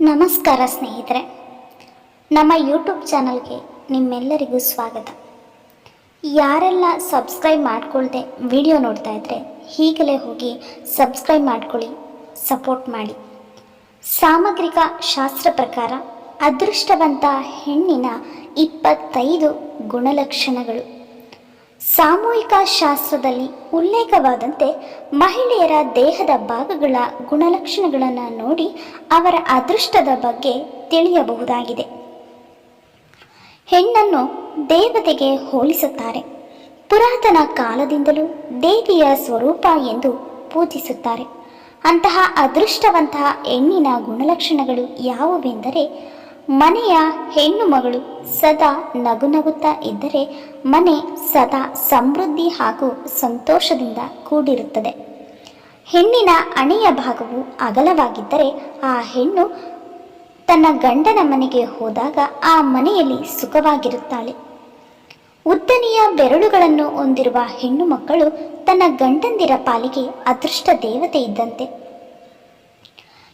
ನಮಸ್ಕಾರ ಸ್ನೇಹಿತರೆ. ನಮ್ಮ ಯೂಟ್ಯೂಬ್ ಚಾನಲ್ಗೆ ನಿಮ್ಮೆಲ್ಲರಿಗೂ ಸ್ವಾಗತ. ಯಾರೆಲ್ಲ ಸಬ್ಸ್ಕ್ರೈಬ್ ಮಾಡ್ಕೊಳ್ದೆ ವಿಡಿಯೋ ನೋಡ್ತಾ ಇದ್ದರೆ ಈಗಲೇ ಹೋಗಿ ಸಬ್ಸ್ಕ್ರೈಬ್ ಮಾಡ್ಕೊಳ್ಳಿ ಸಪೋರ್ಟ್ ಮಾಡಿ. ಸಾಮಗ್ರಿಕ ಶಾಸ್ತ್ರ ಪ್ರಕಾರ ಅದೃಷ್ಟವಂತ ಹೆಣ್ಣಿನ ಇಪ್ಪತ್ತೈದು ಗುಣಲಕ್ಷಣಗಳು. ಸಾಮೂಹಿಕ ಶಾಸ್ತ್ರದಲ್ಲಿ ಉಲ್ಲೇಖವಾದಂತೆ ಮಹಿಳೆಯರ ದೇಹದ ಭಾಗಗಳ ಗುಣಲಕ್ಷಣಗಳನ್ನು ನೋಡಿ ಅವರ ಅದೃಷ್ಟದ ಬಗ್ಗೆ ತಿಳಿಯಬಹುದಾಗಿದೆ. ಹೆಣ್ಣನ್ನು ದೇವತೆಗೆ ಹೋಲಿಸುತ್ತಾರೆ. ಪುರಾತನ ಕಾಲದಿಂದಲೂ ದೇವಿಯ ಸ್ವರೂಪ ಎಂದು ಪೂಜಿಸುತ್ತಾರೆ. ಅಂತಹ ಅದೃಷ್ಟವಂತಹ ಹೆಣ್ಣಿನ ಗುಣಲಕ್ಷಣಗಳು ಯಾವುವೆಂದರೆ ಮನೆಯ ಹೆಣ್ಣು ಮಗಳು ಸದಾ ನಗು ನಗುತ್ತಾ ಇದ್ದರೆ ಮನೆ ಸದಾ ಸಮೃದ್ಧಿ ಹಾಗೂ ಸಂತೋಷದಿಂದ ಕೂಡಿರುತ್ತದೆ. ಹೆಣ್ಣಿನ ಅಣೆಯ ಭಾಗವು ಅಗಲವಾಗಿದ್ದರೆ ಆ ಹೆಣ್ಣು ತನ್ನ ಗಂಡನ ಮನೆಗೆ ಹೋದಾಗ ಆ ಮನೆಯಲ್ಲಿ ಸುಖವಾಗಿರುತ್ತಾಳೆ. ಉದ್ದನೆಯ ಬೆರಳುಗಳನ್ನು ಹೊಂದಿರುವ ಹೆಣ್ಣು ಮಕ್ಕಳು ತನ್ನ ಗಂಡಂದಿರ ಪಾಲಿಗೆ ಅದೃಷ್ಟ ದೇವತೆ ಇದ್ದಂತೆ.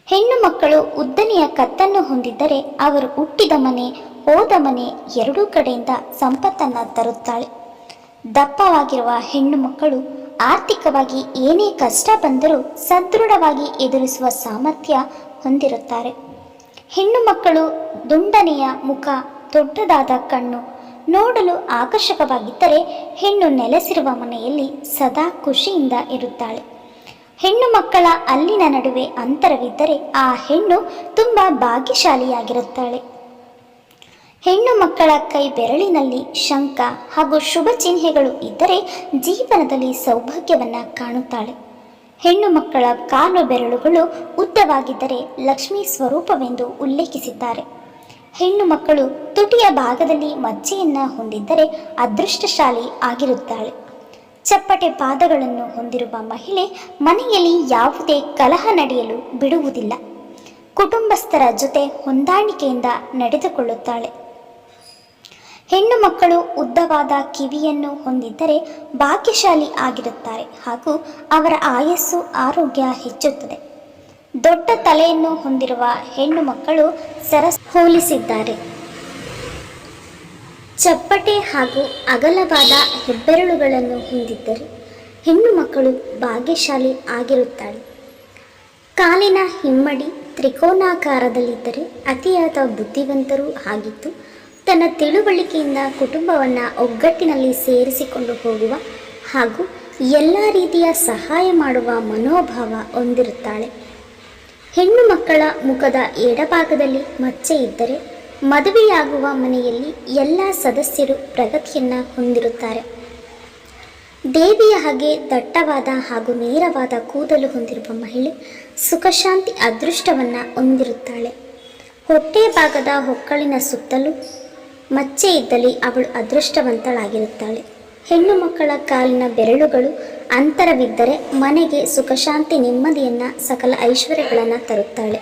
ಹೆಣ್ಣು ಮಕ್ಕಳು ಉದ್ದನೆಯ ಕತ್ತನ್ನು ಹೊಂದಿದ್ದರೆ ಅವರು ಹುಟ್ಟಿದ ಮನೆ, ಹೋದ ಮನೆ ಎರಡೂ ಕಡೆಯಿಂದ ಸಂಪತ್ತನ್ನು ತರುತ್ತಾಳೆ. ದಪ್ಪವಾಗಿರುವ ಹೆಣ್ಣು ಮಕ್ಕಳು ಆರ್ಥಿಕವಾಗಿ ಏನೇ ಕಷ್ಟ ಬಂದರೂ ಸದೃಢವಾಗಿ ಎದುರಿಸುವ ಸಾಮರ್ಥ್ಯ ಹೊಂದಿರುತ್ತಾರೆ. ಹೆಣ್ಣು ಮಕ್ಕಳು ದುಂಡನೆಯ ಮುಖ, ದೊಡ್ಡದಾದ ಕಣ್ಣು ನೋಡಲು ಆಕರ್ಷಕವಾಗಿದ್ದರೆ ಹೆಣ್ಣು ನೆಲೆಸಿರುವ ಮನೆಯಲ್ಲಿ ಸದಾ ಖುಷಿಯಿಂದ ಇರುತ್ತಾಳೆ. ಹೆಣ್ಣು ಮಕ್ಕಳ ಅಲ್ಲಿನ ನಡುವೆ ಅಂತರವಿದ್ದರೆ ಆ ಹೆಣ್ಣು ತುಂಬ ಭಾಗ್ಯಶಾಲಿಯಾಗಿರುತ್ತಾಳೆ. ಹೆಣ್ಣು ಮಕ್ಕಳ ಕೈ ಬೆರಳಿನಲ್ಲಿ ಶಂಕ ಹಾಗೂ ಶುಭ ಚಿಹ್ನೆಗಳು ಇದ್ದರೆ ಜೀವನದಲ್ಲಿ ಸೌಭಾಗ್ಯವನ್ನು ಕಾಣುತ್ತಾಳೆ. ಹೆಣ್ಣು ಮಕ್ಕಳ ಕಾಲು ಬೆರಳುಗಳು ಉದ್ದವಾಗಿದ್ದರೆ ಲಕ್ಷ್ಮಿ ಸ್ವರೂಪವೆಂದು ಉಲ್ಲೇಖಿಸಿದ್ದಾರೆ. ಹೆಣ್ಣು ಮಕ್ಕಳು ತುಟಿಯ ಭಾಗದಲ್ಲಿ ಮಜ್ಜೆಯನ್ನು ಹೊಂದಿದ್ದರೆ ಅದೃಷ್ಟಶಾಲಿ ಆಗಿರುತ್ತಾಳೆ. ಚಪ್ಪಟೆ ಪಾದಗಳನ್ನು ಹೊಂದಿರುವ ಮಹಿಳೆ ಮನೆಯಲ್ಲಿ ಯಾವುದೇ ಕಲಹ ನಡೆಯಲು ಬಿಡುವುದಿಲ್ಲ. ಕುಟುಂಬಸ್ಥರ ಜೊತೆ ಹೊಂದಾಣಿಕೆಯಿಂದ ನಡೆದುಕೊಳ್ಳುತ್ತಾಳೆ. ಹೆಣ್ಣು ಮಕ್ಕಳು ಉದ್ದವಾದ ಕಿವಿಯನ್ನು ಹೊಂದಿದ್ದರೆ ಭಾಗ್ಯಶಾಲಿ ಆಗಿರುತ್ತಾರೆ ಹಾಗೂ ಅವರ ಆಯಸ್ಸು ಆರೋಗ್ಯ ಹೆಚ್ಚುತ್ತದೆ. ದೊಡ್ಡ ತಲೆಯನ್ನು ಹೊಂದಿರುವ ಹೆಣ್ಣು ಮಕ್ಕಳು ಸರಸ್ ಹೋಲಿಸಿದ್ದಾರೆ. ಚಪ್ಪಟೆ ಹಾಗೂ ಅಗಲವಾದ ಹೆಬ್ಬೆರಳುಗಳನ್ನು ಹೊಂದಿದ್ದರೆ ಹೆಣ್ಣು ಮಕ್ಕಳು ಭಾಗ್ಯಶಾಲಿ ಆಗಿರುತ್ತಾಳೆ. ಕಾಲಿನ ಹಿಮ್ಮಡಿ ತ್ರಿಕೋನಾಕಾರದಲ್ಲಿದ್ದರೆ ಅತಿಯಾದ ಬುದ್ಧಿವಂತರೂ ಆಗಿದ್ದು, ತನ್ನ ತಿಳುವಳಿಕೆಯಿಂದ ಕುಟುಂಬವನ್ನು ಒಗ್ಗಟ್ಟಿನಲ್ಲಿ ಸೇರಿಸಿಕೊಂಡು ಹೋಗುವ ಹಾಗೂ ಎಲ್ಲ ರೀತಿಯ ಸಹಾಯ ಮಾಡುವ ಮನೋಭಾವ ಹೊಂದಿರುತ್ತಾಳೆ. ಹೆಣ್ಣು ಮಕ್ಕಳ ಮುಖದ ಎಡಭಾಗದಲ್ಲಿ ಮಚ್ಚೆ ಇದ್ದರೆ ಮದುವೆಯಾಗುವ ಮನೆಯಲ್ಲಿ ಎಲ್ಲ ಸದಸ್ಯರು ಪ್ರಗತಿಯನ್ನು ಹೊಂದಿರುತ್ತಾರೆ. ದೇವಿಯ ಹಾಗೆ ದಟ್ಟವಾದ ಹಾಗೂ ನೇರವಾದ ಕೂದಲು ಹೊಂದಿರುವ ಮಹಿಳೆ ಸುಖಶಾಂತಿ ಅದೃಷ್ಟವನ್ನು ಹೊಂದಿರುತ್ತಾಳೆ. ಹೊಟ್ಟೆ ಭಾಗದ ಹೊಕ್ಕಳಿನ ಸುತ್ತಲೂ ಮಚ್ಚೆ ಇದ್ದಲ್ಲಿ ಅವಳು ಅದೃಷ್ಟವಂತಳಾಗಿರುತ್ತಾಳೆ. ಹೆಣ್ಣು ಮಕ್ಕಳ ಕಾಲಿನ ಬೆರಳುಗಳು ಅಂತರವಿದ್ದರೆ ಮನೆಗೆ ಸುಖಶಾಂತಿ ನೆಮ್ಮದಿಯನ್ನು ಸಕಲ ಐಶ್ವರ್ಯಗಳನ್ನು ತರುತ್ತಾಳೆ.